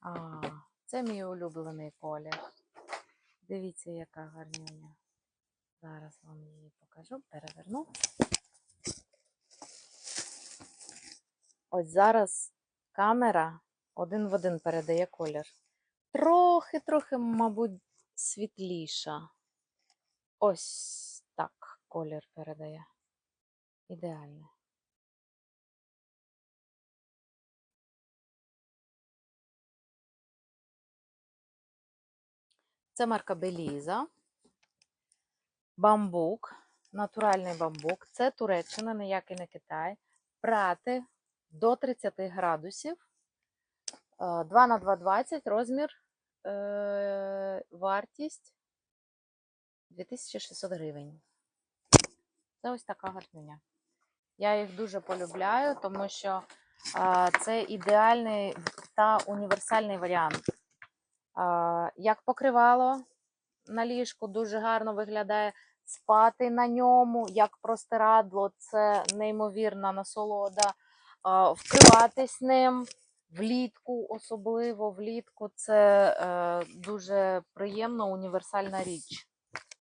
А, це мій улюблений колір. Дивіться, яка гарнюня. Зараз вам її покажу, переверну. Ось зараз камера один в один передає колір. Трохи, трохи, мабуть, світліша. Ось так колір передає. Ідеально. Це марка Беліза. Бамбук, натуральний бамбук. Це Туреччина, ніякий не Китай. Прати до 30 градусів. 2 на 2,20 розмір, е, вартість 2600 гривень. Це ось така гарнюня. Я їх дуже полюбляю, тому що а, це ідеальний та універсальний варіант. Як покривало на ліжку, дуже гарно виглядає спати на ньому, як простирадло, це неймовірна насолода. Вкриватись ним влітку, особливо влітку, це е, дуже приємна універсальна річ.